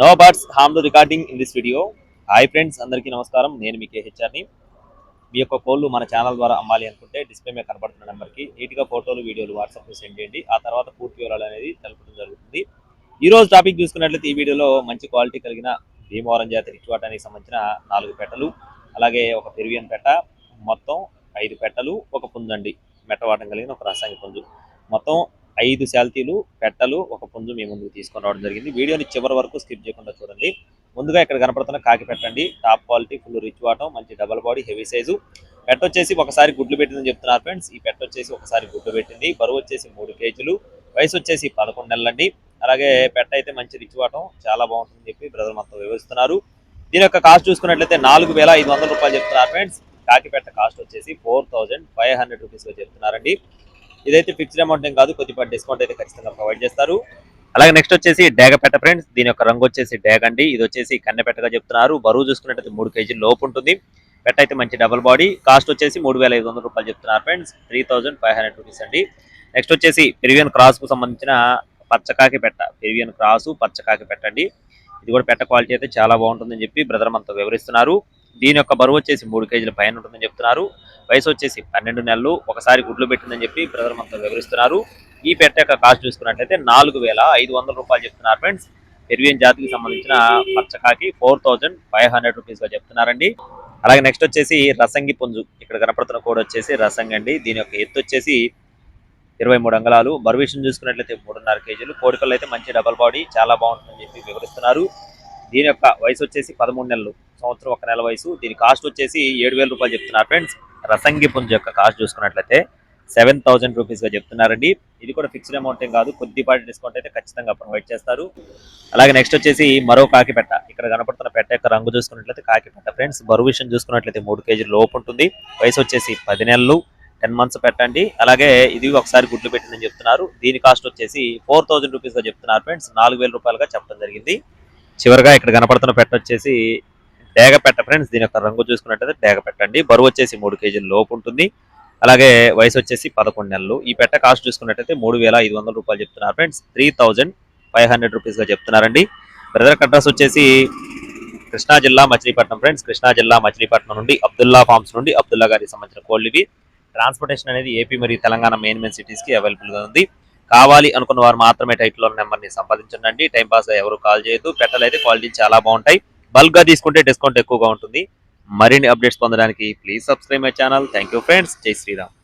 No birds harm to recording in this video hi friends అందరికీ నమస్కారం. నేను మీ కేహెచ్ఆర్ని మీ యొక్క కోళ్ళు మన ఛానల్ ద్వారా అమ్మాలి అనుకుంటే డిస్ప్లే మీద కనబడుతున్న నెంబర్కి నీట్గా ఫోటోలు వీడియోలు వాట్సాప్లో సెండ్ చేయండి. ఆ తర్వాత పూర్తి వివరాలు అనేది తెలపడం జరుగుతుంది. ఈరోజు టాపిక్ చూసుకున్నట్లయితే ఈ వీడియోలో మంచి క్వాలిటీ కలిగిన భీమవరం జాతి రిచ్వాటానికి సంబంధించిన నాలుగు పెట్టలు అలాగే ఒక పెరువియన్ పెట్ట మొత్తం ఐదు పెట్టలు ఒక పుంజండి. మెట్టవాటం కలిగిన ఒక రసాయన పుంజు. మొత్తం ఐదు శాల్తీలు పెట్టలు ఒక పుంజు మీ ముందుకు తీసుకొని రావడం జరిగింది. వీడియోని చివరి వరకు స్కిప్ చేయకుండా చూడండి. ముందుగా ఇక్కడ కనపడుతున్న కాకి పెట్టండి టాప్ క్వాలిటీ ఫుల్ రిచ్ వాటం మంచి డబల్ బాడీ హెవీ సైజు. పెట్ట వచ్చేసి ఒకసారి గుడ్లు పెట్టిందని చెప్తున్నారు ఫ్రెండ్స్. ఈ పెట్ట వచ్చేసి ఒకసారి గుడ్లు పెట్టింది. బరువు వచ్చేసి మూడు కేజీలు. వయసు వచ్చేసి పదకొండు నెలలండి. అలాగే పెట్ట అయితే మంచి రిచ్ వాటం చాలా బాగుంటుందని చెప్పి బ్రదర్ మొత్తం వివరిస్తున్నారు. దీని యొక్క కాస్ట్ చూసుకున్నట్లయితే నాలుగు వేల ఐదు వందల రూపాయలు చెప్తున్నారు ఫ్రెండ్స్. కాకిపెట్ట కాస్ట్ వచ్చేసి ఫోర్ థౌజండ్ ఫైవ్ హండ్రెడ్ రూపీస్గా చెప్తున్నారండి. ఇదైతే ఫిక్స్డ్ అమౌంట్ ఏం కాదు కొద్దిపాటి డిస్కౌంట్ అయితే ఖచ్చితంగా ప్రొవైడ్ చేస్తారు. అలాగే నెక్స్ట్ వచ్చేసి డేగపెట్ట ఫ్రెండ్స్ దీని యొక్క రంగు వచ్చేసి డేగ అండి. ఇది వచ్చేసి కన్నెపెట్టగా చెప్తున్నారు. బరువు చూసుకున్నట్టయితే మూడు కేజీల లోపు ఉంటుంది. పెట్ట అయితే మంచి డబుల్ బాడీ కాస్ట్ వచ్చేసి మూడు వేల ఐదు రూపాయలు చెప్తున్నారు friends three five hundred rupees అండి. నెక్స్ట్ వచ్చేసి పెరివియన్ క్రాస్కు సంబంధించిన పచ్చకాకి పెట్ట. పెరివియన్ క్రాసు పచ్చకాకి పెట్టండి. ఇది కూడా పెట్ట క్వాలిటీ అయితే చాలా బాగుంటుందని చెప్పి బ్రదర్ మనతో వివరిస్తున్నారు. దీని యొక్క బరువు వచ్చేసి మూడు కేజీల పైన ఉంటుందని చెప్తున్నారు. వయసు వచ్చేసి పన్నెండు నెలలు. ఒకసారి గుడ్లు పెట్టిందని చెప్పి బ్రదర్ మనతో వివరిస్తున్నారు. ఈ పెట్ట యొక్క కాస్ట్ చూసుకున్నట్లయితే నాలుగు వేల ఐదు వందల రూపాయలు చెప్తున్నారు ఫ్రెండ్స్. పెరివియన్ జాతికి సంబంధించిన పచ్చకాకి ఫోర్ థౌజండ్ ఫైవ్ హండ్రెడ్ రూపీస్గా చెప్తున్నారండి. అలాగే నెక్స్ట్ వచ్చేసి రసంగి పుంజు. ఇక్కడ కనపడుతున్న కోడ్ వచ్చేసి రసంగి అండి. దీని యొక్క ఎత్తు వచ్చేసి ఇరవై మూడు అంగళాలు. బర్విషన్ చూసుకున్నట్లయితే మూడున్నర కేజీలు. కోడికల్లో అయితే మంచి డబల్ బాడీ. చాలా బాగుంటుందని చెప్పి వివరిస్తున్నారు. దీని యొక్క వయసు వచ్చేసి పదమూడు నెలలు. సంవత్సరం ఒక నెల వయసు. దీని కాస్ట్ వచ్చేసి ఏడు వేల రూపాయలు చెప్తున్నారు ఫ్రెండ్స్. రసంగి పుంజ యొక్క కాస్ట్ చూసుకున్నట్లయితే సెవెన్ థౌసండ్ రూపీస్గా చెప్తున్నారండి. ఇది కూడా ఫిక్స్డ్ అమౌంట్ ఏం కాదు. కొద్దిపాటి డిస్కౌంట్ అయితే ఖచ్చితంగా ప్రొవైడ్ చేస్తారు. అలాగే నెక్స్ట్ వచ్చేసి మరో కాకి పెట్ట. ఇక్కడ కనపడుతున్న పెట్ట యొక్క రంగు చూసుకున్నట్లయితే కాకి పెట్ట ఫ్రెండ్స్. బరువు విషయం చూసుకున్నట్లయితే మూడు కేజీలు లోపు ఉంటుంది. వయసు వచ్చేసి పది నెలలు. టెన్ మంత్స్ పెట్టండి అలాగే ఇది ఒకసారి గుడ్లు పెట్టిందని చెప్తున్నారు. దీని కాస్ట్ వచ్చేసి ఫోర్ థౌసండ్ రూపీస్గా చెప్తున్నారు ఫ్రెండ్స్. నాలుగు రూపాయలుగా చెప్పడం జరిగింది. చివరిగా ఇక్కడ కనపడుతున్న పెట్ట వచ్చేసి డేగ పెట్ట ఫ్రెండ్స్ దీని యొక్క రంగు చూసుకున్నట్టయితే డేగ పెట్టండి బరువు వచ్చేసి మూడు కేజీల లోపు ఉంటుంది. అలాగే వయసు వచ్చేసి పదకొండు నెలలు. ఈ పెట్ట కాస్ట్ చూసుకున్నట్టయితే మూడు వేల ఐదు వందల రూపాయలు చెప్తున్నారు friends. Three thousand five hundred రూపీస్గా చెప్తున్నారండి. బ్రదర్ అడ్రస్ వచ్చేసి కృష్ణా జిల్లా మచిలీపట్నం ఫ్రెండ్స్. కృష్ణా జిల్లా మచిలీపట్నం నుండి అబ్దుల్లా ఫార్మ్స్ నుండి అబ్దుల్లా గారికి సంబంధించిన కోళ్ళు ఇవి. ట్రాన్స్పోర్టేషన్ అనేది ఏపీ మరియు తెలంగాణ మెయిన్ మెయిన్ సిటీస్కి అవైలబుల్ ఉంది. కావాలి అనుకున్న వారు మాత్రమే టైటిల్ నెంబర్ని సంపాదించండి. టైం పాస్ ఎవరు కాల్ చేయొద్దు. పెట్టలు అయితే క్వాలిటీ చాలా బాగుంటాయి. బల్క్గా తీసుకుంటే డిస్కౌంట్ ఎక్కువగా ఉంటుంది. మరిన్ని అప్డేట్స్ పొందడానికి please subscribe my channel. Thank you friends. జై శ్రీరామ్.